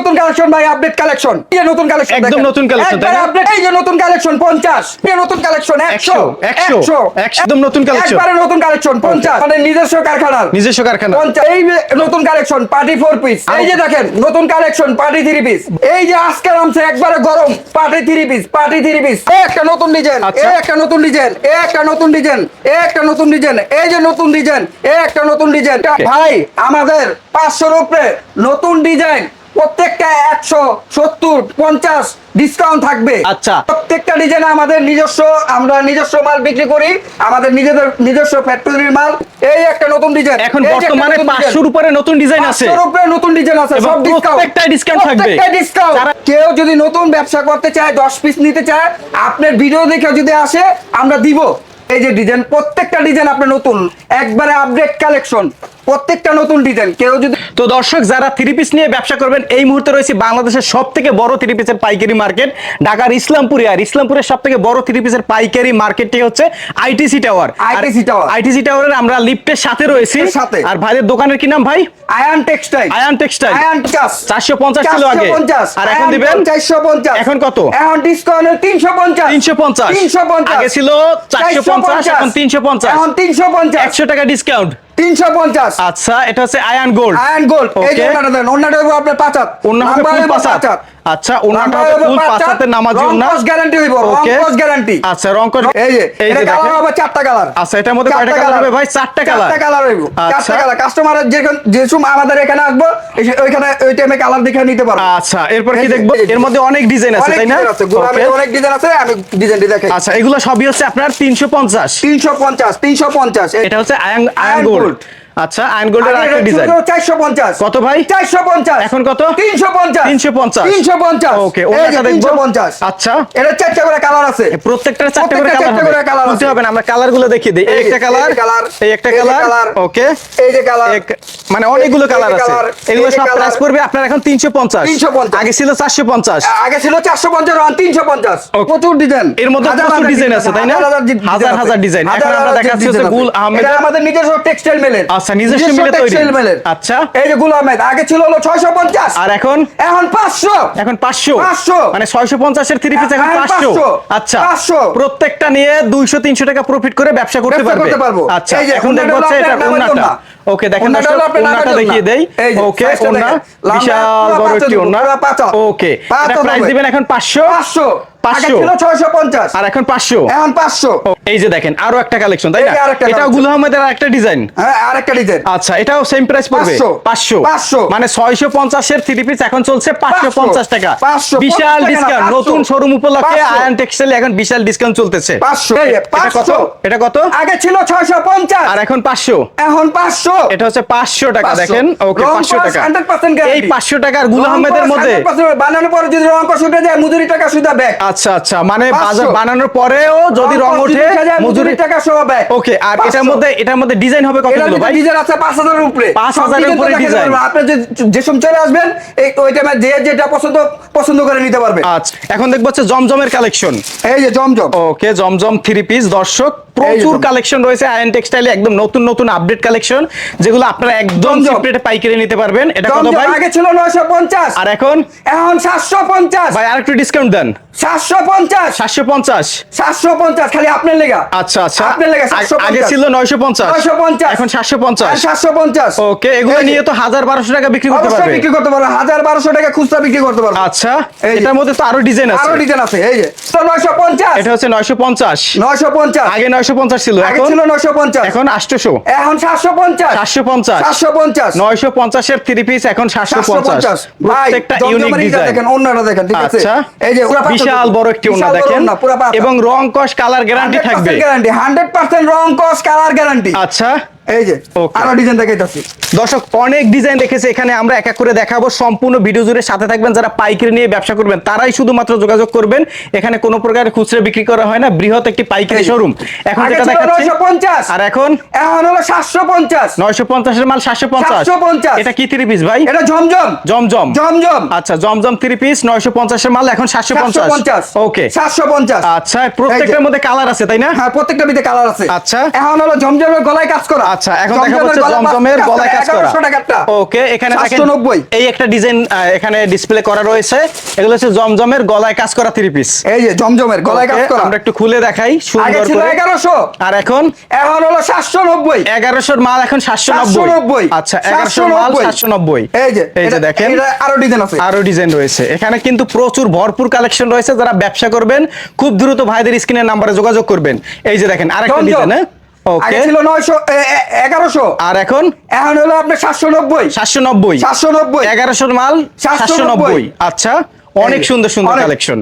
নতুন কালেকশন ভাই update collection এই নতুন কালেকশন একদম নতুন collection, তাই? আপডেট এই যে নতুন কালেকশন 50 এই নতুন কালেকশন 100 একশো, একশো, একদম নতুন collection। একবারে নতুন কালেকশন 50 মানে নিজস্ব কারখানার। নিজস্ব কারখানা 50 এই নতুন কালেকশন পার্টি ফোর পিস এই যে দেখেন নতুন কালেকশন পার্টি থ্রি পিস এই যে আজকে নামছে একবারে গরম party three piece party three piece একটা নতুন ডিজাইন আচ্ছা। এই একটা নতুন ডিজাইন একটা নতুন ডিজাইন একটা নতুন ডিজাইন এই যে নতুন ডিজাইন একটা নতুন ডিজাইন ভাই আমাদের পাঁচশোর উপরে নতুন ডিজাইন প্রত্যেকটা একশো সত্তর পঞ্চাশ ডিসকাউন্ট থাকবে। আচ্ছা। প্রত্যেকটা ডিজাইন আমাদের নিজস্ব আমরা নিজস্ব মাল বিক্রি করি আমাদের নিজেদের নিজস্ব ফ্যাক্টরির মাল। এই একটা নতুন ডিজাইন এখন বর্তমানে পাঁচশোর উপরে নতুন ডিজাইন আছে। উপরে নতুন ডিজাইন আছে সব ডিসকাউন্ট discount থাকবে। ডিসকাউন্ট কেউ যদি নতুন ব্যবসা করতে চায় দশ পিস নিতে চায় আপনার ভিডিও দেখে যদি আসে আমরা দিব। এই যে ডিজাইন প্রত্যেকটা ডিজাইন আপনার নতুন। একবারে আপডেট কালেকশন প্রত্যেকটা নতুন ডিজাইন কেউ যদি তো দর্শক যারা থ্রি পিস নিয়ে ব্যবসা করবেন এই মুহূর্তে রয়েছে বাংলাদেশের সব থেকে বড় থ্রি পিসের পাইকারি মার্কেট ঢাকার ইসলামপুরে। আর ইসলামপুরের সব থেকে বড় থ্রি পিসের পাইকারি মার্কেটটি হচ্ছে ITC tower ITC tower। ITC টাওয়ারের আমরা লিফটের সাথে রয়েছি। সাথে। আর ভাইদের দোকানের কি নাম ভাই? আয়ান টেক্সটাইল আয়ান টেক্সটাইল আয়ান চাষ চারশো পঞ্চাশ ছিল আগে। আর এখন দিবেন? চারশো পঞ্চাশ। এখন কত? এখন ডিসকাউন্ট তিনশো পঞ্চাশ। তিনশো পঞ্চাশ। তিনশো পঞ্চাশ। আগে ছিল চারশো পঞ্চাশ এখন তিনশো পঞ্চাশ। এখন তিনশো পঞ্চাশ। একশো টাকা ডিসকাউন্ট তিনশো পঞ্চাশ। আচ্ছা এটা হচ্ছে আয়ান গোল্ড আয়ন গোল্ড এই যে ওনাটা দেন ওনাটা আপনার পাঁচাত। হবে হইবো পাঁচাত। পাঁচাত। আচ্ছা হইবো ফুল পাঁচাত, নামাজি রং না? কস গ্যারান্টি হইবো রং Okay. কস গ্যারান্টি আচ্ছা রং করে এই যে এটা কালার হবে চারটা কালার আচ্ছা, এটার মধ্যে কয়টা colour হবে ভাই? চারটা colour? চারটা কালার হইবো। আচ্ছা। চারটা কালার কাস্টমারের যেখান যে সময় আমাদের এখানে আসব ওইখানে ওই টাইমে কালার দেখে নিতে পারব। আচ্ছা এরপর কি দেখব? এর মধ্যে অনেক ডিজাইন আছে তাই না? অনেক ডিজাইন আছে আমি ডিজাইনটি দেখাই। আচ্ছা এগুলো সবই হচ্ছে আপনার তিনশো পঞ্চাশ। তিনশো পঞ্চাশ তিনশো পঞ্চাশ। এটা হচ্ছে আয়ন আয়ন গোল্ড। আচ্ছা আয়ন গোল্ডের আরেকটা ডিজাইন চারশো পঞ্চাশ। কত ভাই? চারশো পঞ্চাশ। এখন কত? তিনশো পঞ্চাশ। 350 তিনশো পঞ্চাশ। Okay, ওনাটা দেখব। তিনশো পঞ্চাশ। আচ্ছা। এটা চারটা করে কালার আছে। প্রত্যেকটা চারটে করে কালার colour আছে। হবে না আমরা কালারগুলো দেখিয়ে দিই। এই একটা কালার colour, এই একটা কালার ওকে। এই যে কালার। মানে অনেকগুলো কালার আছে। এগুলো সব। প্রাইস পড়বে আপনার এখন তিনশো পঞ্চাশ। 350 আগে ছিল চারশো পঞ্চাশ। আগে ছিল চারশো পঞ্চাশ এখন তিনশো পঞ্চাশ। Okay. প্রচুর ডিজাইন এর মধ্যে প্রচুর design আছে, তাই না? হাজার হাজার design। এখন আমরা দেখাচ্ছি হচ্ছে গুল এটা আমাদের নিজস্ব টেক্সটাইল মেলের। আচ্ছা, নিজস্ব মিলে তৈরি। আচ্ছা। এই যে গুল আগে ছিল হলো ছয়শো পঞ্চাশ। আর এখন? এখন পাঁচশো। এখন পাঁচশো। 500 মানে ছয়শো পঞ্চাশের থ্রি পিস এখন এখন 500 আচ্ছা। 500 প্রত্যেকটা নিয়ে দুইশো তিনশো টাকা প্রফিট করে ব্যবসা করতে পারবে। করতে পারব। আচ্ছা এখন দেখব হচ্ছে এটা ওন্নাটা ওকে দেখেন ওন্নাটা। দেখিয়ে দেই। ওকে ওন্না বিশাল বড় একটি ওন্না। ওকে। এটা প্রাইস দিবেন এখন পাঁচশো। পাঁচশো। আগে 500 ছিল ছয়শো পঞ্চাশ। আর এখন পাঁচশো। এখন পাঁচশো। এই যে দেখেন আরও একটা কালেকশন তাই না? যে আরেকটা এটাও collection। গুল আহমেদের একটা ডিজাইন হ্যাঁ আরেকটা ডিজাইন আচ্ছা এটাও সেম প্রাইস পড়বে। 500 500 মানে ছয়শো পঞ্চাশের থ্রি পিস এখন চলছে পাঁচশো। 500 পঞ্চাশ টাকা। বিশাল ডিসকাউন্ট নতুন শোরুম উপলক্ষে আয়ন টেক্সটাইল এখন বিশাল ডিসকাউন্ট চলতেছে। পাঁচশো। এই যে, এটা কত? এটা কত? আগে ছিল ছয়শো পঞ্চাশ। আর এখন পাঁচশো। এখন পাঁচশো। এটা হচ্ছে পাঁচশো টাকা দেখেন। ওকে টাকা। 100% এই পাঁচশো টাকার গুল আহমেদের মধ্যে। বানানোর পরে যদি রং কষ যায় মজুরি টাকা সুদা আচ্ছা আচ্ছা। মানে বানানোর পরেও যদি রং ওঠে মজুরি টাকা সহ ব্যাগ ওকে আর এটার মধ্যে এটার মধ্যে ডিজাইন হবে কতগুলো ভাই? ডিজাইন আছে পাঁচ হাজারের উপরে। 5,000 এর উপরে। পারব। আপনি যে যে সময় চলে আসবেন এই ওই টাইমে যে যেটা পছন্দ পছন্দ করে নিতে পারবে। আচ্ছা এখন দেখব হচ্ছে জমজমের কালেকশন এই যে জমজম। ওকে জমজম থ্রি পিস দর্শক প্রচুর কালেকশন রয়েছে আয়ন টেক্সটাইলে একদম নতুন নতুন আপডেট কালেকশন যেগুলো আপনারা একদম। সিপ্রেটে পাইকারি নিতে পারবেন। এটা কত ভাই? আগে ছিল নয়শো পঞ্চাশ। আর এখন? এখন সাতশো পঞ্চাশ। ভাই আরেকটু ডিসকাউন্ট দেন। সাতশো পঞ্চাশ সাতশো পঞ্চাশ সাতশো পঞ্চাশ খালি আপনার লেগা আচ্ছা আচ্ছা আপনার লেগে আগে- 750 আগে ছিল নয়শো পঞ্চাশ 950 এখন সাতশো পঞ্চাশ সাতশো পঞ্চাশ ওকে এগুলো নিয়ে তো হাজার বারোশো টাকা বিক্রি করতে পারবে বিক্রি করতে পারব হাজার বারোশো টাকা খুচরা বিক্রি করতে পারব আচ্ছা এটার মধ্যে তো আরও ডিজাইন আছে আরও ডিজাইন আছে এই যে তো নয়শো পঞ্চাশ এটা হচ্ছে নয়শো পঞ্চাশ নয়শো পঞ্চাশ আগে নয়শো পঞ্চাশ ছিল আগে এখন ছিল নয়শো পঞ্চাশ এখন আটশোশো এখন সাতশো পঞ্চাশ সাতশো পঞ্চাশ সাতশো পঞ্চাশ নয়শো পঞ্চাশের থ্রি পিস এখন সাতশো সাতশো পঞ্চাশ পঞ্চাশ প্রত্যেকটা ইউনিক ডিজাইন দেখেন অন্যটা দেখেন ঠিক আছে আচ্ছা এই যে বিশাল। বড় একটি ওনা দেখেন। এবং রং কস কালার গ্যারান্টি থাকবে। 100% গ্যারান্টি হান্ড্রেড পার্সেন্ট রং কস কালার গ্যারান্টি আচ্ছা। এই যে আরও ডিজাইন দেখাইতেছি। দর্শক অনেক ডিজাইন দেখেছে এখানে আমরা এক এক করে দেখাবো। সম্পূর্ণ ভিডিও জুড়ে সাথে থাকবেন যারা পাইকারি নিয়ে ব্যবসা করবেন তারাই শুধুমাত্র যোগাযোগ করবেন। এখানে কোনো প্রকার খুচরা বিক্রি করা হয় না বৃহৎ একটি পাইকারি শোরুম এখন যেটা দেখাচ্ছি 950 আর এখন? এখন হলো সাতশো পঞ্চাশ। নয়শো পঞ্চাশের মাল সাতশো পঞ্চাশ। 750 এটা কি থ্রি পিস ভাই? এটা ঝমঝম জমজম। জমজম। আচ্ছা জমজম থ্রি পিস নয়শো পঞ্চাশের মাল এখন সাতশো সাতশো পঞ্চাশ। পঞ্চাশ ওকে সাতশো পঞ্চাশ। আচ্ছা প্রত্যেকটার মধ্যে কালার আছে তাই না? হ্যাঁ প্রত্যেকটা বিতে কালার আছে। আচ্ছা। এখন হলো ঝমঝমের গলায় কাজ করা। আচ্ছা এখন দেখা হচ্ছে জমজমের গলায় কাজ করা। 1100। ওকে এখানে দেখেন 790 এই একটা ডিজাইন এখানে ডিসপ্লে করা রয়েছে। এগুলো হচ্ছে জমজমের গলায় কাজ করা থ্রি পিস এই যে জমজমের গলায় কাজ করা। আমরা একটু খুলে দেখাই সুন্দর করে। এগারোশো। আর এখন? এখন হলো সাতশো নব্বই। এগারোশোর মাল এখন নব্বই। 790 আচ্ছা এগারোশোর মাল 790 নব্বই। এই যে এই যে দেখেন। এটা আরও ডিজাইন আছে। আরও ডিজাইন রয়েছে। এখানে কিন্তু প্রচুর ভরপুর কালেকশন রয়েছে। যারা ব্যবসা করবেন খুব দ্রুত ভাইদের স্ক্রিনের নাম্বারে যোগাযোগ করবেন। এই যে দেখেন আরেকটা। ডিজাইন হ্যাঁ? আগে ছিল নয়শো এগারোশো। আর এখন? এখন হলো আপনার সাতশো নব্বই। সাতশো নব্বই। সাতশো নব্বই। এগারোশোর মাল 790 সাতশো নব্বই। আচ্ছা অনেক সুন্দর সুন্দর কালেকশন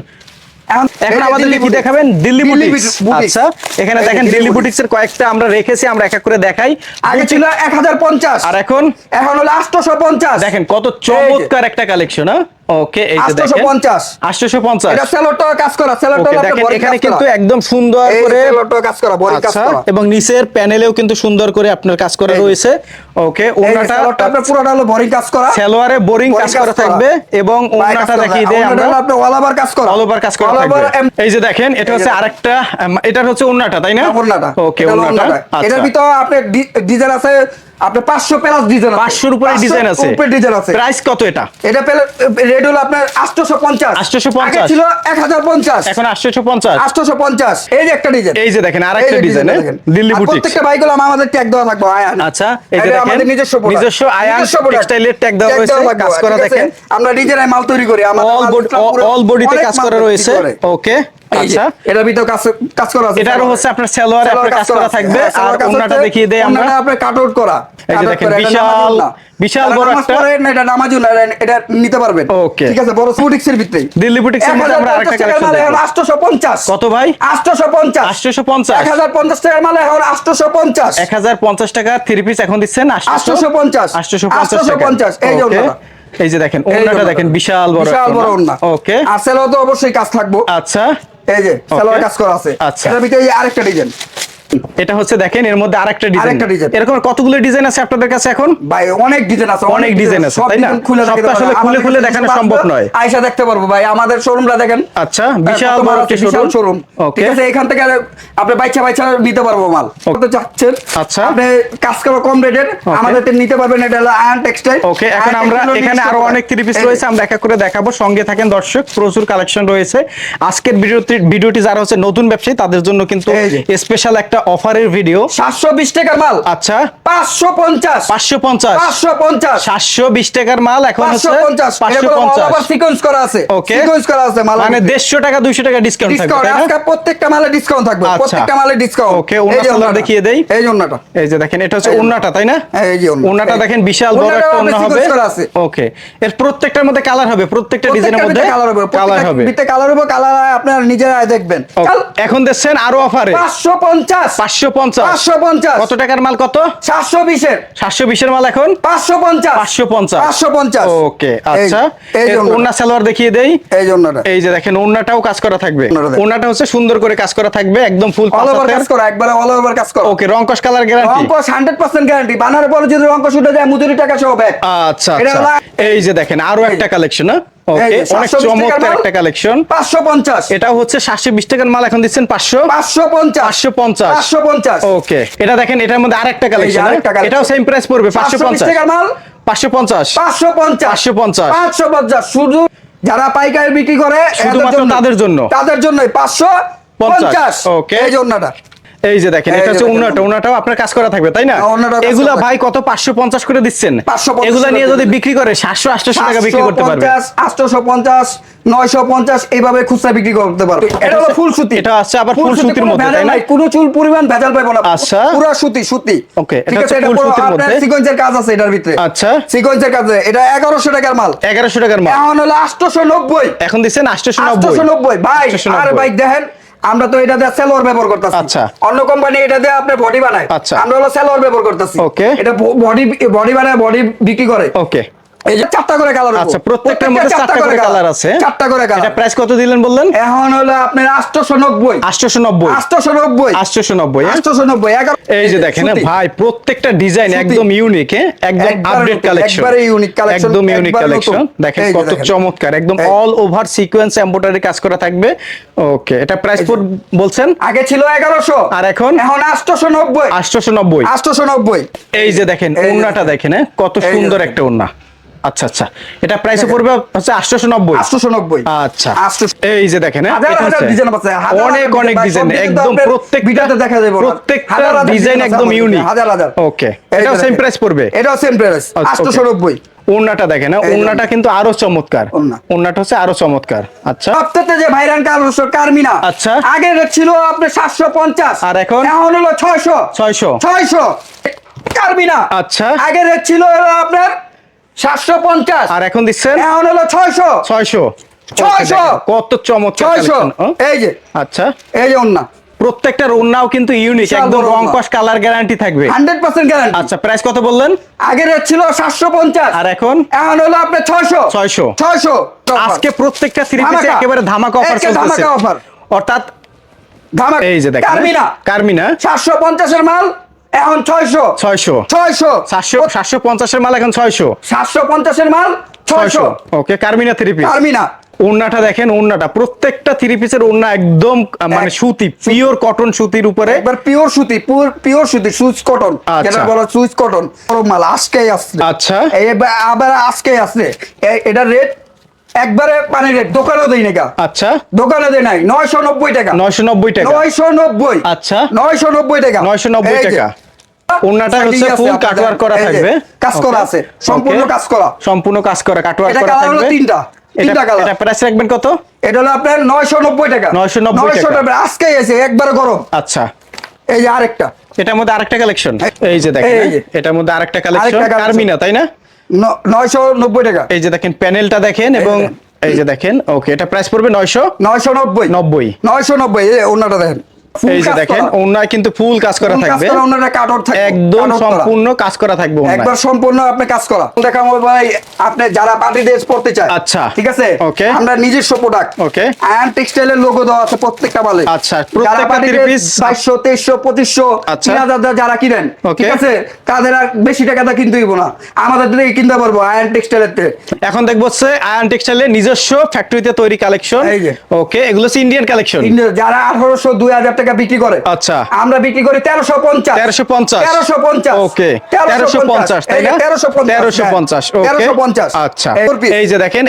এখন এখন আমাদের কি দেখাবেন? দিল্লি বুটিক্স আচ্ছা এখানে দেখেন দিল্লি বুটিক্স এর কয়েকটা আমরা রেখেছি আমরা এক এক করে দেখাই। আগে ছিল এক হাজার পঞ্চাশ। আর এখন? এখন হলো আটশোশো পঞ্চাশ। দেখেন কত চমৎকার একটা কালেকশন হ্যাঁ? ওকে এই যে দেখেন। 850 আটশোশো পঞ্চাশ। এটা সেলোটো কাজ করা সেলোটো দেখেন এখানে কিন্তু একদম সুন্দর করে সেলোটো কাজ করা বড়ি কাজ আচ্ছা করা। এবং নিচের প্যানেলেও কিন্তু সুন্দর করে আপনার কাজ করা রয়েছে। ওকে ওনাটা সেলোটো আপনার পুরোটা হলো বড়ি কাজ করা। সালোয়ারে বোরিং কাজ করা। থাকবে এবং ওনাটা। দেখিয়ে দেই আমরা। আপনার over কাজ করা। অল ওভার কাজ করা থাকবে। এই যে দেখেন এটা হচ্ছে। আরেকটা এটার হচ্ছে ওন্নাটা তাই না? ওড়নাটা। ওকে এটা ওন্নাটা ওড়নাটা। আচ্ছা এটার ভিতরে আপনার ডিজাইন আছে আপনার পাঁচশো প্লাস ডিজাইন আছে। 500 উপরে ডিজাইন আছে। উপরে ডিজাইন আছে। প্রাইস কত এটা? এটা রেড হলো আপনার আটশোশো পঞ্চাশ 850 আগে ছিল এক হাজার পঞ্চাশ এখন 850 আটশোশো পঞ্চাশ এই যে একটা ডিজাইন এই যে দেখেন আরেকটা ডিজাইন দিল্লি বুটিক প্রত্যেকটা বাইকগুলো আমাদের ট্যাগ দেওয়া থাকবে আয়ান আচ্ছা, এই যে আমাদের নিজস্ব নিজস্ব আয়ান এর tag দেওয়া রয়েছে, কাজ করা দেখেন। আমরা নিজেরাই মাল তৈরি করি আমাদের অল বডি অল বডিতে কাজ করা রয়েছে। ওকে আচ্ছা। এটার ভিতরে কাজ কাজ করা আছে। এটারও হচ্ছে আপনার সালোয়ারে আপনার কাজ করা থাকবে। আর ওন্নাটা দেখিয়ে দেই আমরা। আপনার কাট আউট করা। এই যে দেখেন, বিশাল- বিশাল বড় একটা- এটা নামাজুন এটা- এটা নিতে পারবেন। Okay. ঠিক আছে বড় বুটিক্সের ভিতরে দিল্লি বুটিক্সের মধ্যে আমরা আরেকটা কালেকশন দেখব। আটশোশো পঞ্চাশ। কত ভাই? আটশোশো পঞ্চাশ। 850 এক হাজার পঞ্চাশ টাকার মাল এখন আটশোশো পঞ্চাশ। 1050 টাকা থ্রি পিস এখন দিচ্ছেন 850 850 টাকা। 850 এই যে এই যে দেখেন ওন্নাটা। দেখেন বিশাল বড় বিশাল বড় ওন্না ওকে। আর সেলো তো অবশ্যই কাজ থাকব। আচ্ছা। এই যে সালোয়ার কাজ করা আছে। আচ্ছা। এটার ভিতরে আরেকটা ডিজাইন। এটা হচ্ছে দেখেন এর মধ্যে আরেকটা ডিজাইন আরেকটা design। এরকম কতগুলো ডিজাইন আছে আপনাদের কাছে এখন? ভাই অনেক ডিজাইন আছে অনেক design আছে, তাই না? খুলে সব আসলে খুলে খুলে দেখানো সম্ভব নয়। আয়সা দেখতে পারব ভাই আমাদের শোরুমটা দেখেন। আচ্ছা বিশাল বড় একটি শোরুম শোরুম ওকে ঠিক আছে এখান থেকে আপনি বাইচা বাইচা নিতে পারব মাল। কত চাচ্ছেন? আচ্ছা। আপনি কাজ করো কম রেটের আমাদের থেকে নিতে পারবেন এটা হলো আয়ন টেক্সটাইল ওকে এখন আমরা এখানে আরও অনেক থ্রি পিস রয়েছে আমরা এক এক করে দেখাবো। সঙ্গে থাকেন দর্শক প্রচুর কালেকশন রয়েছে। আজকের ভিডিওটি ভিডিওটি যারা হচ্ছে নতুন ব্যবসায়ী তাদের জন্য কিন্তু স্পেশাল একটা অফারের ভিডিও সাতশো বিশ টাকার মাল। আচ্ছা। পাঁচশো পঞ্চাশ। পাঁচশো পঞ্চাশ। পাঁচশো পঞ্চাশ। সাতশো বিশ টাকার মাল এখন পাঁচশো পঞ্চাশ। পাঁচশো পঞ্চাশ। সিকোয়েন্স করা আছে। ওকে সিকোয়েন্স করা আছে মাল মানে দেড়শো টাকা দুইশো টাকা ডিসকাউন্ট থাকবে? আজকে প্রত্যেকটা মালে ডিসকাউন্ট থাকবে। আচ্ছা। প্রত্যেকটা মালে ডিসকাউন্ট ওকে, দেখিয়ে দেই। এই যে এই যে দেখেন এটা হচ্ছে তাই না? এই যে। দেখেন বিশাল বড় একটা হবে। ওকে এর প্রত্যেকটার মধ্যে কালার হবে প্রত্যেকটা ডিজাইনের মধ্যে কালার হবে। কালার হবে। বিতে কালার হবে কালার আপনার নিজেরা দেখবেন। এখন দেখছেন আরও অফারে। পাঁচশো পঞ্চাশ পাঁচশো পঞ্চাশ। পাঁচশো পঞ্চাশ। কত টাকার মাল কত? সাতশো বিশের। সাতশো বিশের মাল এখন? পাঁচশো পঞ্চাশ। পাঁচশো পঞ্চাশ। পাঁচশো পঞ্চাশ। ওকে আচ্ছা। সালোয়ার দেখিয়ে দেই। এই যে ওন্নাটা এই যে দেখেন কাজ করা থাকবে। হচ্ছে সুন্দর করে কাজ করা থাকবে একদম ফুল অল ওভার কাজ করা একবারে অল ওভার কাজ করা। ওকে রংকশ কালার গ্যারান্টি গ্যারান্টি বানার পরে যদি উঠে যায় মজুরি টাকা সহ আচ্ছা আচ্ছা। এই যে দেখেন আরও একটা কালেকশন অনেক চমৎকার একটা কালেকশন পাঁচশো পঞ্চাশ। এটা হচ্ছে সাতশো বিশ টাকার মাল এখন দিচ্ছেন পাঁচশো। পাঁচশো পঞ্চাশ। পাঁচশো পঞ্চাশ। পঞ্চাশ। ওকে এটা দেখেন এটার মধ্যে আরেকটা কালেকশন আরেকটা এটাও সেম প্রাইস পড়বে পাঁচশো পঞ্চাশ। টাকার মাল? পাঁচশো পঞ্চাশ। পাঁচশো পঞ্চাশ। 550 পাঁচশো পঞ্চাশ। শুধু যারা পাইকারি বিক্রি করে শুধুমাত্র তাদের জন্য। তাদের জন্য পাঁচশো পঞ্চাশ। ওকে। এই ওন্নাটা এই যে দেখেন এটা হচ্ছে দেখেন। উন্নাটা উন্নাটাও আপনার কাজ করা থাকবে তাই না? হ্যাঁ, এগুলা ভাই কত পাঁচশো পঞ্চাশ করে দিচ্ছেন? এগুলা নিয়ে যদি বিক্রি করে সাতশো আটশো টাকা বিক্রি করতে পারবে। আটশোশো পঞ্চাশ নয়শো পঞ্চাশ এইভাবে খুচরা বিক্রি করতে পারবে। এটা হলো ফুল সুতি। এটা আছে আবার ফুল সুতির মধ্যে, তাই না? কোনো চুল পরিমাণ ভেজাল না। আচ্ছা। পুরো সুতি সুতি। এটা হচ্ছে ফুল সুতির মধ্যে। সিকোয়েন্সের কাজ আছে এটার ভিতরে। আচ্ছা। সিকোয়েন্সের কাজ এটা এগারোশো টাকার মাল। এগারোশো টাকার মাল। এখন হলো আটশোশো নব্বই এখন দিচ্ছেন আটশোশো নব্বই আটশোশো নব্বই ভাই 890 আর ভাই দেখেন আমরা তো এটা দিয়ে সেলোয়ার ব্যবহার করতেছি। আচ্ছা। অন্য কোম্পানি এটা দিয়ে আপনি বডি বানায়। আচ্ছা। আমরা হলো সেলোয়ার ব্যবহার করতেছি। ওকে এটা বডি বডি বানায় বডি বিক্রি করে। ওকে এই যে চারটা করে কালার আচ্ছা প্রত্যেকটার মধ্যে চারটা করে কালার আছে। চারটা করে এটা প্রাইস কত দিলেন বললেন? এখন হলো আপনার এই যে দেখেন ভাই প্রত্যেকটা ডিজাইন একদম ইউনিক একদম আপডেট কালেকশন একবারে unique collection, একদম ইউনিক কালেকশন দেখেন কত চমৎকার একদম অল ওভার সিকোয়েন্স এমব্রয়ডারি কাজ করা থাকবে। ওকে এটা প্রাইস বলছেন? আগে ছিল এগারোশো। আর এখন? এখন আটশোশো নব্বই। আটশোশো নব্বই। আটশোশো নব্বই। এই যে দেখেন ওন্নাটা দেখেন হ্যাঁ, কত সুন্দর একটা ওন্না আচ্ছা আচ্ছা। এটা প্রাইসে পড়বে হচ্ছে আটশোশো নব্বই আটশোশো নব্বই আচ্ছা। আটশোশো এই যে দেখেন হ্যাঁ, ডিজাইন আছে অনেক অনেক ডিজাইন। একদম ভিডিওতে দেখা যাবে। প্রত্যেকটা হাজার ডিজাইন একদম ইউনিক হাজার হাজার। ওকে এটাও সেম প্রাইস পড়বে। এটাও সেম প্রাইস আচ্ছা, দেখেন হ্যাঁ, যে ওন্নাটা কিন্তু আরও চমৎকার। ওন্নাটা হচ্ছে আরও চমৎকার। আচ্ছা। সপ্তাহে যে ভাইরান কারমিনা? আচ্ছা। আগে ছিল আপনার সাতশো পঞ্চাশ। আর এখন? এখন হলো ছয়শো। ছয়শো। ছয়শো। কারমিনা। আচ্ছা। আগে ছিল আপনার সাতশো পঞ্চাশ। আর এখন দিচ্ছেন? এখন হলো ছয়শো। ছয়শো। ছয়শো। কত চমৎকার ছয়শো? এই যে। আচ্ছা। এই যে অন্য ওন্নাও কিন্তু ইউনিক একদম রং। কস কালার গ্যারান্টি থাকবে। হান্ড্রেড পার্সেন্ট গ্যারান্টি আচ্ছা প্রাইস কত বললেন? আগে রেট ছিল সাতশো পঞ্চাশ। আর এখন? এখন হলো আপনার ছয়শো। ছয়শো। ছয়শো। আজকে প্রত্যেকটা থ্রি পিসে একেবারে ধামাকা অফার একে চলতেছে। ধামাকা offer। অর্থাৎ ধামাক। এই যে দেখেন। কারমিনা। কারমিনা। সাতশো পঞ্চাশের মাল। এখন ছয়শো। ছয়শো। ছয়শো। সাতশো সাতশো পঞ্চাশের মাল এখন ছয়শো। সাতশো পঞ্চাশের মাল ছয়শো। ওকে কারমিনা থ্রি পিস কারমিনা। ওন্নাটা দেখেন ওন্নাটা প্রত্যেকটা থ্রি পিসের ওন্না একদম মানে সুতি পিওর কটন সুতির উপরে। একবার পিওর সুতি পিওর সুতি সুইচ কটন। যেটা বলো সুইচ কটন মাল আজকেই আসছে। আচ্ছা। এবার- আবার আজকেই আসছে। এ- এটার রেট একবারে পানি রেট দোকানেও দেই না আচ্ছা। দোকানে দেয় নাই নয়শো নব্বই টাকা। নয়শো নব্বই টাকা। নয়শো নব্বই। আচ্ছা। নয়শো নব্বই টাকা। 990 টাকা। ওন্নাটা হচ্ছে ফুল। কাটওয়ার্ক করা থাকবে। কাজ করা আছে। সম্পূর্ণ কাজ করা সম্পূর্ণ কাজ করা কাটওয়ার্ক এটা করা থাকবে। তিনটা। এটা প্রাইস রাখবেন কত? এটা হলো আপনার নয়শো নব্বই টাকা। 990 টাকা। এসে একবারে গরম। আচ্ছা। এই যে আরেকটা। এটার মধ্যে আরেকটা কালেকশন এই- যে দেখেন। এটার মধ্যে আরেকটা কালেকশন কারমিনা তাই ন- নয়শো নব্বই টাকা। এই যে দেখেন প্যানেলটা দেখেন এবং এই যে দেখেন ওকে এটা প্রাইস পড়বে নয়শো নয়শো নব্বই। নব্বই। নয়শো নব্বই এই অন্যটা দেখেন। এই যে দেখেন ওনায় কিন্তু ফুল কাজ করা থাকবে করা, ওনারা থাকবে, একদম cut out করা। সম্পূর্ণ কাজ করা থাকবে একবার সম্পূর্ণ আপনি কাজ করা দেখাবো ভাই আপনি যারা পার্টি ড্রেস পড়তে চায় আচ্ছা। ঠিক আছে Okay. আমরা নিজস্ব প্রোডাক্ট Okay. আয়ন টেক্সটাইলের লোগো দেওয়া আছে প্রত্যেকটা মালে আচ্ছা, প্রত্যেকটা আচ্ছা। যারা কিনেন Okay. ঠিক আছে তাদের আর বেশি টাকাটা কিনতে হইব না আমাদের থেকে কিনতে পারব আয়ন টেক্সটাইলের থেকে এখন দেখব হচ্ছে আয়ন টেক্সটাইলের নিজস্ব ফ্যাক্টরিতে তৈরি কালেকশন। ওকে এগুলো হচ্ছে ইন্ডিয়ান কালেকশন যারা আঠারোশো দুই হাজার টাকা বিক্রি করে আচ্ছা। আমরা বিক্রি করি তেরোশো পঞ্চাশ 1350 তেরোশো পঞ্চাশ ওকে 1350 তাই না তেরোশো পঞ্চাশ তেরোশো পঞ্চাশ আচ্ছা এই যে দেখেন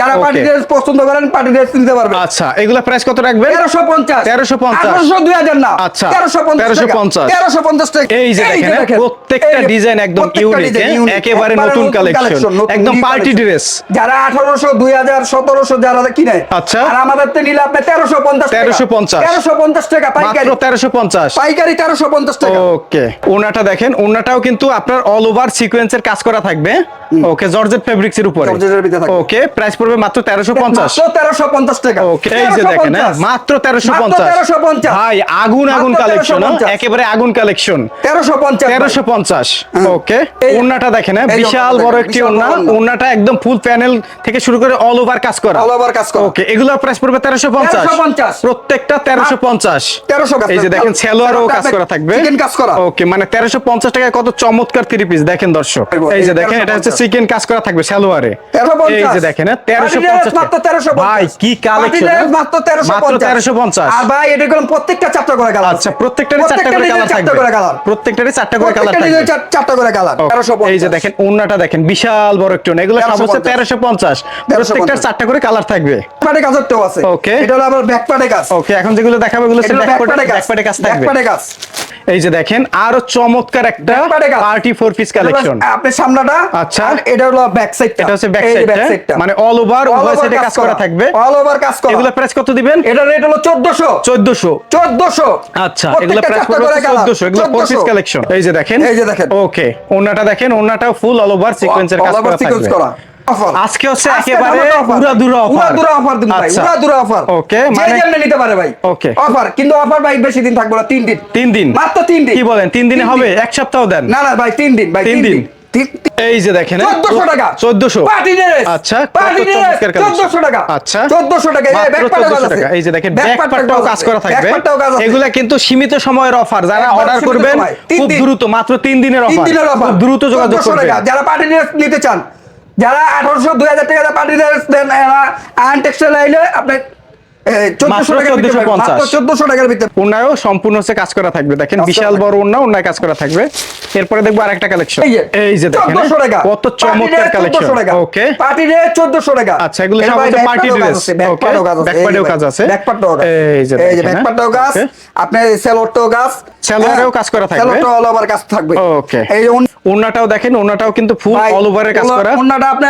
যারা পার্টি ড্রেস পছন্দ করেন পার্টি ড্রেস নিতে পারবেন আচ্ছা এগুলা প্রাইস কত রাখবেন তেরোশো পঞ্চাশ 1350 আঠারোশো দুই হাজার না আচ্ছা, তেরোশো পঞ্চাশ 1350 তেরোশো পঞ্চাশ টাকা এই যে দেখেন হ্যাঁ, প্রত্যেকটা ডিজাইন একদম ইউনিক একেবারে নতুন কালেকশন একদম পার্টি ড্রেস যারা আঠারোশো দুই হাজার সতেরোশো যারা কিনে আচ্ছা। আর আমাদের তো নিলে আপনি তেরোশো পঞ্চাশ 1350 তেরোশো পঞ্চাশ টাকা পাইকারি মাত্র তেরোশো পঞ্চাশ পাইকারি তেরোশো পঞ্চাশ টাকা ওকে ওনাটা দেখেন ওনাটাও কিন্তু আপনার অল ওভার সিকোয়েন্সের কাজ করা থাকবে ওকে জর্জেট ফেব্রিক্স এর উপরে জর্জেটের ভিতরে থাকবে। ওকে প্রাইস পড়বে মাত্র তেরোশো পঞ্চাশ মাত্র তেরোশো পঞ্চাশ টাকা ওকে এই যে দেখেন হ্যাঁ, মাত্র তেরোশো পঞ্চাশ তেরোশো পঞ্চাশ ভাই আগুন আগুন কালেকশন একেবারে আগুন কালেকশন তেরোশো পঞ্চাশ তেরোশো পঞ্চাশ ওকে এই- ওনাটা দেখেন হ্যাঁ, বিশাল বড় একটি বিশাল ওনা ওনাটা একদম ফুল প্যানেল থেকে শুরু করে অল ওভার কাজ করা All over কাজ করা। ওকে এগুলোর প্রাইস পড়বে তেরোশো পঞ্চাশ 1350 প্রত্যেকটা তেরোশো পঞ্চাশ। তেরোশো এই যে দেখেন সেলোয়ারও কাজ করা থাকবে। চিকেন কাজ করা। ওকে মানে তেরোশো পঞ্চাশ টাকায় কত চমৎকার থ্রি পিস দেখেন দর্শক। এই যে দেখেন এটা হচ্ছে চিকেন কাজ করা থাকবে সালোয়ারে 1350 এই যে দেখেন তেরোশো Party dress পঞ্চাশ মাত্র 1350 ভাই কি কালেকশন মাত্র 1350 মাত্র তেরোশো পঞ্চাশ। আর ভাই এটা করলাম প্রত্যেকটা চারটা করে কালার আচ্ছা প্রত্যেকটারই চারটা করে কালার থাকবে। চারটা করে কালার প্রত্যেকটারই চারটা করে কালার থাকবে। চারটা করে কালার Okay, তেরোশো এই যে দেখেন ওন্নাটা দেখেন বিশাল বড় একটু এগুলো সব হচ্ছে 1350 তেরোশো পঞ্চাশ। প্রত্যেকটার চারটা করে কালার থাকবে। ব্যাকপাটে কাজেরটাও আছে। Okay. এটা হলো আবার ব্যাকপাটে কাজ। ওকে এখন যেগুলো দেখাবো এগুলো কাজ। এই যে দেখেন আরও চমৎকার একটা পার্টি ফোর পিস কালেকশন। আপনার সামনাটা আচ্ছা। এটা হলো ব্যাক সাইডটা এটা হচ্ছে ব্যাক সাইড মানে অল ওভার উভয় সাইডে কাজ করা। থাকবে। অল ওভার কাজ করা। এগুলো প্রাইস কত দিবেন? এটা রেট হলো 1400 চোদ্দশো। 1400 আচ্ছা এগুলো প্রাইস এগুলো ফোর পিস কালেকশন এই যে দেখেন। এই যে দেখেন। ওকে ওনাটা দেখেন ওনাটাও ফুল অল ওভার সিকোয়েন্সের কাজ করা থাকবে। আজকে হচ্ছে একেবারে offer। উড়াধুরা offer দিন ভাই, offer। Okay, যে মানে- যেমনি নিতে পারে ভাই। Okay. Offer, কিন্তু offer ভাই বেশি দিন থাকবে না, দিন। দিন। মাত্র দিন। কি বলেন দিনে হবে? এক সপ্তাহ দেন। না না ভাই দিন ভাই দিন। এই যে দেখেন 1400 টাকা। 1400 আচ্ছা। 1400 টাকা। আচ্ছা। 1400 টাকা। এই মাত্র ব্যাক পার্টও 1400 কাজ আছে। টাকা। এই যে দেখেন ব্যাক ব্যাক পার্টও পার্টটাও কাজ করা থাকবে। পার্টও কাজ আছে। এগুলা কিন্তু সীমিত সময়ের অফার যারা অর্ডার করবেন খুব দ্রুত মাত্র তিন দিনের অফার দিনের অফার দ্রুত যোগাযোগ 1400 করবেন টাকা যারা পার্টি নিতে চান যারা আঠারোশো দুই হাজার টাকা ড্রেস দেন এরা আয়ন টেক্সটাইল আইলে আপনি চোদ্দশো টাকার ভিতরে পাবেন। 1450 মাত্র চোদ্দশো টাকার ভিতরে। ওনায়ও সম্পূর্ণ হচ্ছে কাজ করা থাকবে দেখেন বিশাল বড় কাজ করা থাকবে। এরপরে দেখব আরেকটা কালেকশন এই যে এই যে দেখেন 1400 টাকা। কত চমৎকার কালেকশন ওকে পার্টি ড্রেস 1400 টাকা। আচ্ছা, এগুলো সব হচ্ছে back party পার্টও কাজ আছে, back কাজ এই যে পার্টেও ভাই, কাজ আছে। back পার্টও কাজ। এই যে এই যে দেখেন, back? পার্টও কাজ। আপনার সেলোরটাও কাজ। সেলোয়ারেও কাজ করা থাকবে। সেলোরটা অল ওভার কাজ থাকবে। ওকে এই দেখেন কিন্তু ফুল অল ওভারের কাজ করা। ওন্নাটা আপনি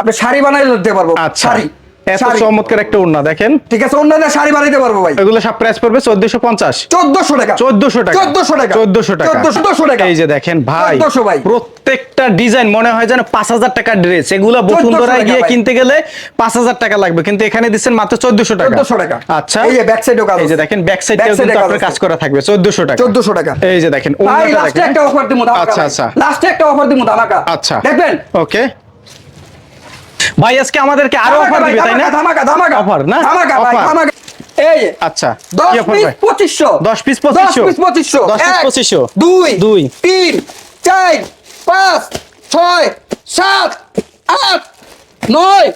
আপনি শাড়ি বানাই দিতে পারব। আচ্ছা। শাড়ি। এত চমৎকার একটা ওনা দেখেন। ঠিক আছে অন্যদের শাড়ি বানাইতে পারব ভাই। এগুলো সব প্রাইস পড়বে চোদ্দশো পঞ্চাশ। চোদ্দশো টাকা। চোদ্দশো টাকা। চোদ্দশো টাকা। চোদ্দশো টাকা। চোদ্দশো টাকা। এই যে দেখেন ভাই 1400 ভাই। প্রত্যেকটা ডিজাইন মনে হয় যেন পাঁচ হাজার টাকার ড্রেস এগুলো বসুন্ধরায় টাকা গিয়ে কিনতে গেলে পাঁচ হাজার টাকা লাগবে। কিন্তু এখানে দিচ্ছেন মাত্র চোদ্দশো টাকা। 1400 টাকা। আচ্ছা। এই যে side এও কাজ এই যে দেখেন ব্যাক সাইডেও Back কিন্তু কাজ আপনার কাজ করা থাকবে। চোদ্দশো টাকা। 1400 টাকা। এই যে দেখেন ওনাটা লাস্টে একটা অফার দিমু আচ্ছা, আচ্ছা। লাস্টে একটা অফার দিমু আচ্ছা। দেখবেন? ওকে ভাই আজকে আমাদেরকে আরও অফার দিবে তাই না? ধামাকা ধামাকা। Offer না? ধামাকা ভাই ধামাকা। এই আচ্ছা দশ কি offer পিস ভাই? পঁচিশশো। দশ পিস দশ পঁচিশশো পিস পঁচিশশো। দশ পিস এক, পঁচিশশো। দুই দুই। তিন চার পাঁচ ছয় সাত আট নয়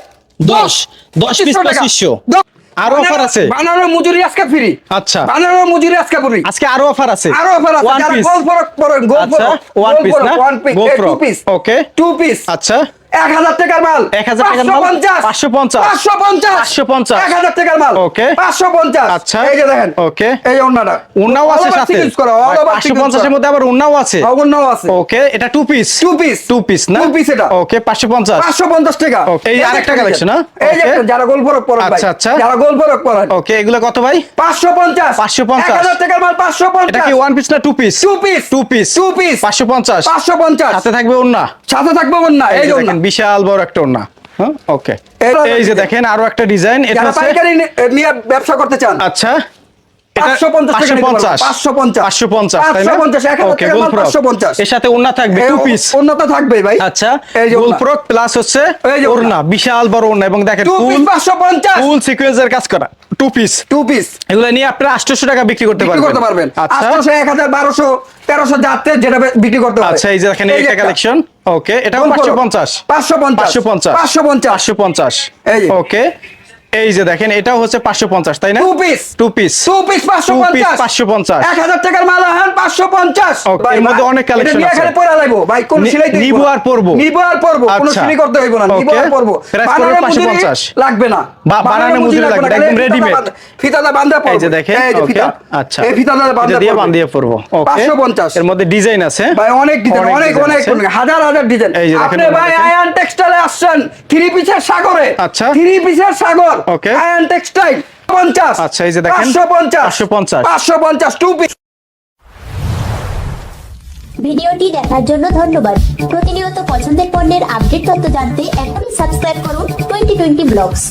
দশ। দশ পিস 2500 টাকা। পঁচিশশো। দশ। আরও offer আছে? বানানোর মজুরি আজকে ফ্রি আচ্ছা। বানানোর মজুরি আজকে ফ্রি আজকে আরও অফার আছে। আরও অফার আছে। ওয়ান গোল ফরক পরেন গোল ফরক one piece না? One piece two piece okay. Two piece আচ্ছা। এক হাজার টাকার মাল 1000 টাকার মাল? 550 550 পাঁচশো পঞ্চাশ 550 এক হাজার টাকার মাল Okay. পাঁচশো পঞ্চাশ আচ্ছা। এই যে দেখেন Okay. এই যে উন্নাও আছে সাথে পাঁচশো পাঁচশো পঞ্চাশের মধ্যে আবার উন্নাও আছে অন্যও আছে ওকে এটা two piece two piece two piece না টু পিস এটা ওকে পাঁচশো পঞ্চাশ পাঁচশো পঞ্চাশ টাকা এই আরেকটা যে collection, হ্যাঁ? এই যে যারা গোল ফরক পরেন আচ্ছা, আচ্ছা। যারা গোল ফরক পরেন ওকে এগুলো কত ভাই পাঁচশো পঞ্চাশ 550 এক হাজার টাকার মাল পাঁচশো এটা পঞ্চাশ কি ওয়ান পিস না two piece two piece two piece two piece পাঁচশো পঞ্চাশ পাঁচশো পঞ্চাশ সাথে থাকবে ওন্না সাথে থাকবে না এই যে বিশাল বড় একটা ওড়না। হ্যাঁ? ওকে এই- যে দেখেন আরও একটা ডিজাইন এটা পাইকারি নিয়ে ব্যবসা করতে চান আচ্ছা। এর সাথে ওন্না থাকবে টু পিস উন্নত থাকবে ভাই। আচ্ছা এই যে গোল প্লাস হচ্ছে ওড়না বিশাল বড় ওড়না। এবং দেখেন ফুল পাঁচশো পঞ্চাশ। ফুল সিকোয়েন্সের কাজ করা টু পিস টু পিস এগুলো নিয়ে আপনারা 800 টাকা বিক্রি করতে পারবেন। করতে পারবেন। আচ্ছা। এক হাজার বারোশো তেরোশো যাতে যেটা বিক্রি করতে পারবেন আচ্ছা এই যে দেখেন এইটা কালেকশন ওকে এটাও 550 পাঁচশো পঞ্চাশ। 550 পাঁচশো পঞ্চাশ। 550 এই ওকে এই যে দেখেন এটাও হচ্ছে 550 তাই না? Two piece two piece two piece পঞ্চাশ। 550 এক হাজার টাকার মাল আহান পাঁচশো পঞ্চাশ। Okay, এর মধ্যে অনেক collection আছে। এখানে লাগবো ভাই কোন নিবো আর পরবো। নিবো আর পরবো। কোনো আচ্ছা। সিলাই করতে হইব না। নিবো আর পরবো। 550 লাগবে না। বা- বানানোর মজুরি লাগবে না, একদম। বান্ধা- ফিতাটা পড়বে এই যে দেখেন এই যে ফিতা। আচ্ছা। এই ফিতাটা দিয়ে পড়ব ওকে 550 এর মধ্যে ডিজাইন আছে। ভাই অনেক ডিজাইন অনেক অনেক হাজার হাজার ডিজাইন। আপনি ভাই আয়ান টেক্সটাইলে আসছেন। থ্রি পিসের সাগরে। আচ্ছা। থ্রি পিসের সাগর। Okay. আয়ন টেক্সটাইল পঞ্চাশ আচ্ছা, এই যে দেখেন। পাঁচশো পঞ্চাশ 550 টু পিস ভিডিওটি দেখার জন্য ধন্যবাদ প্রতিনিয়ত পছন্দের পণ্যের আপডেট তথ্য জানতে এখনই সাবস্ক্রাইব করুন টোয়েন্টি টোয়েন্টি ব্লগস